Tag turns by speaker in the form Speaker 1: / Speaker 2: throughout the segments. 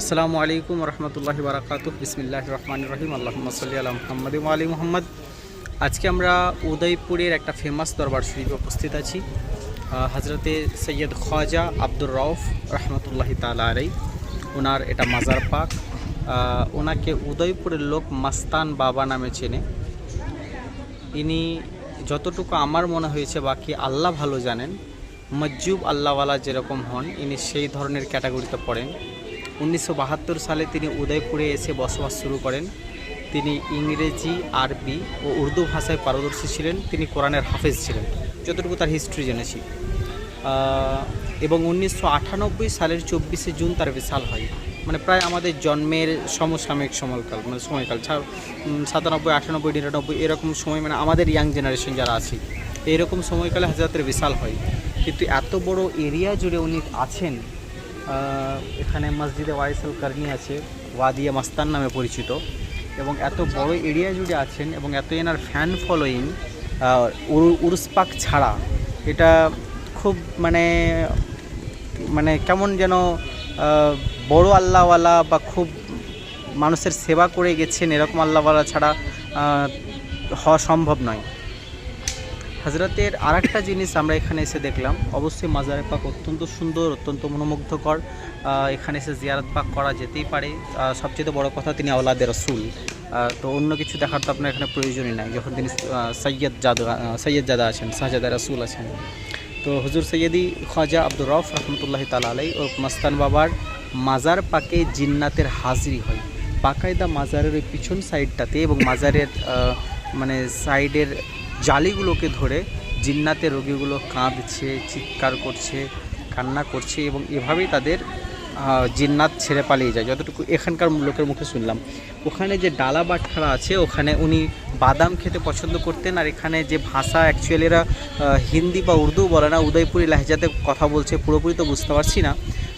Speaker 1: আসসালামু আলাইকুম রহমতুল্লাহি বারাকাতু বিসমিল্লাহ রহমান রহিম। আল্লাহ সাল্লি আলা মোহাম্মদ আলী মোহাম্মদ। আজকে আমরা উদয়পুরের একটা ফেমাস দরবার শরীফে উপস্থিত আছি। হজরতে সৈয়দ খ্বাজা আব্দুর রউফ রহমতুল্লাহি তালা আলাই ওনার এটা মাজার পাক। ওনাকে উদয়পুরের লোক মাস্তান বাবা নামে চেনে। ইনি যতটুকু আমার মনে হয়েছে, বাকি আল্লাহ ভালো জানেন। মজ্জুব আল্লাহওয়ালা যেরকম হন, ইনি সেই ধরনের ক্যাটাগরিতে পড়েন। উনিশশো বাহাত্তর সালে তিনি উদয়পুরে এসে বসবাস শুরু করেন। তিনি ইংরেজি, আরবি ও উর্দু ভাষায় পারদর্শী ছিলেন। তিনি কোরআনের হাফেজ ছিলেন। যতটুকু তার হিস্ট্রি জেনেছি। এবং উনিশশো আটানব্বই সালের চব্বিশে জুন তার বিশাল হয়। মানে প্রায় আমাদের জন্মের সমসাময়িক সময়কাল মানে সময়কাল সাতানব্বই, আটানব্বই, নিরানব্বই, এরকম সময় মানে আমাদের ইয়াং জেনারেশন যারা আছে, এরকম সময়কালে হাজরাতের বিশাল হয়। কিন্তু এত বড় এরিয়া জুড়ে উনি আছেন এখানে মসজিদে ওয়াইসাল কারনি আছে, ওয়াদিয়া মাস্তান নামে পরিচিত, এবং এত বড় এরিয়া জুড়ে আছেন এবং এত এনার ফ্যান ফলোয়িং উরুসপাক ছাড়া, এটা খুব মানে মানে কেমন যেন বড় আল্লাহওয়ালা বা খুব মানুষের সেবা করে গেছেন এরকম আল্লাহওয়ালা ছাড়া হওয়া সম্ভব নয়। হজরতের আর একটা জিনিস আমরা এখানে এসে দেখলাম। অবশ্যই মাজারে পাক অত্যন্ত সুন্দর, অত্যন্ত মনোমুগ্ধকর। এখানে এসে জিয়ারত পাক করা যেতেই পারে। সবচেয়ে বড় কথা তিনি আওলাদের রসুল। তো অন্য কিছু দেখার তো আপনার এখানে প্রয়োজনই নাই। যখন তিনি সৈয়দ জাদা সৈয়দ জাদা আছেন, শাহজাদা রসুল আছেন। তো হুজুর সৈয়দি খাজা আব্দুর রফ রহমতুল্লাহ তালা আলাই ও মস্তান বাবার মাজার পাকে জিন্নাতের হাজিরি হয়। বাকায়দা মাজারের ওই পিছন সাইডটাতে এবং মাজারের মানে সাইডের জালিগুলোকে ধরে জিন্নাতের রোগীগুলো কাঁদছে, চিৎকার করছে, কান্না করছে এবং এভাবেই তাদের জিন্নাত ছেড়ে পালিয়ে যায়। যতটুকু এখানকার লোকের মুখে শুনলাম। ওখানে যে ডালা বাটখারা আছে, ওখানে উনি বাদাম খেতে পছন্দ করতেন আর এখানে যে ভাষা অ্যাকচুয়ালি এরা হিন্দি বা উর্দু বলে না, উদয়পুরি লাহেজাতে কথা বলছে, পুরোপুরি তো বুঝতে পারছি না।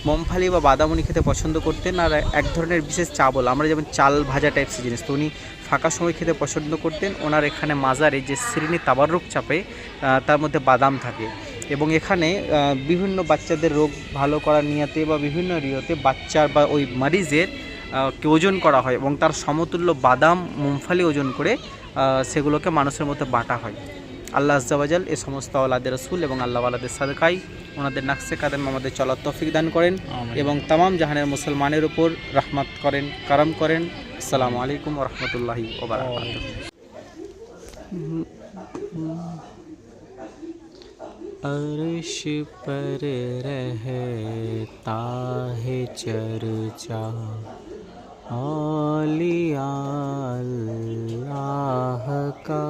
Speaker 1: মমফালি বা বাদাম উনি খেতে পছন্দ করতেন আর এক ধরনের বিশেষ চা চাবল আমরা যেমন চাল ভাজা টাইপসের জিনিস, তো উনি ফাঁকা সময় খেতে পছন্দ করতেন। ওনার এখানে মাজারে যে শ্রেণি তাবারুক চাপে তার মধ্যে বাদাম থাকে। এবং এখানে বিভিন্ন বাচ্চাদের রোগ ভালো করা নিয়াতে বা বিভিন্ন রিয়তে বাচ্চার বা ওই মারিজের কে ওজন করা হয় এবং তার সমতুল্য বাদাম, মুমফালি ওজন করে সেগুলোকে মানুষের মধ্যে বাটা হয়। আল্লাহ আজ্জাবাজাল এ সমস্ত আল্লাদের রসুল এবং আল্লাহ আলাদের সাদকাই ওনাদের নাকসে কাদেম আমাদের চলার তৌফিক দান করেন এবং তামাম জাহানের মুসলমানের উপর রহমত করেন কারাম করেন আসসালামু আলাইকুম রহমতুল্লাহি ওবরাকাতুহু अर्श पर रहता है चर्चा औलिया अल्लाह का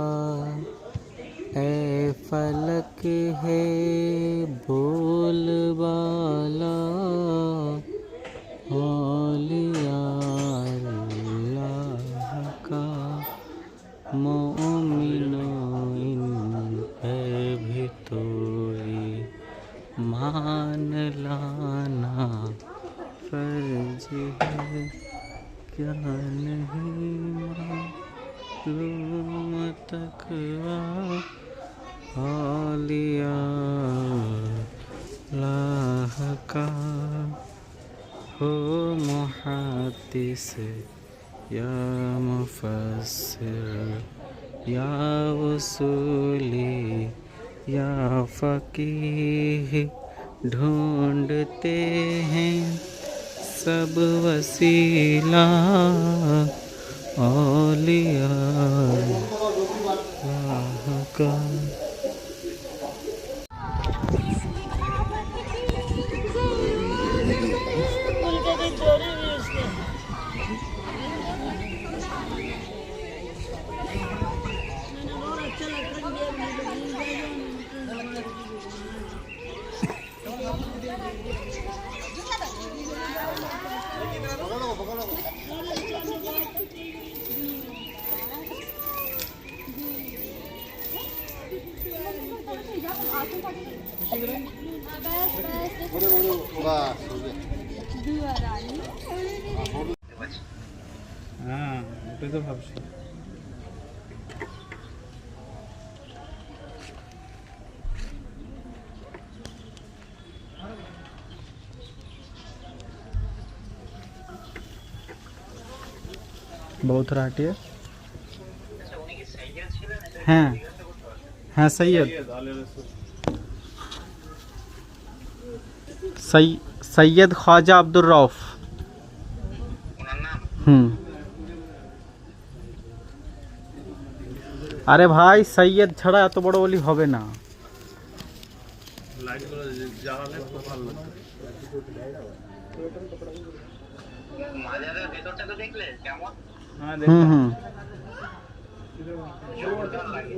Speaker 1: فلک ہے بول بالا اللہ کا مومنو ان پہ بھی تو مان لانا فرض ہے، کیا نہیں تک اللہ کا ہو محدث یا مفسر یا وصولی یا فقیح ڈھونڈتے ہیں
Speaker 2: سب وسیلہ اولیاء
Speaker 1: হ্যাঁ ওটাই তো ভাবছি ہاں ہاں سید সৈ- সৈয়দ খ্বাজা আব্দুর রফ হুম আরে ভাই সৈয়দ ছাড়া এত বড় বলি হবে না
Speaker 3: মাজারের ভেতরটাকে দেখলে কেমন
Speaker 1: হুম হুম
Speaker 3: জোরদার লাগে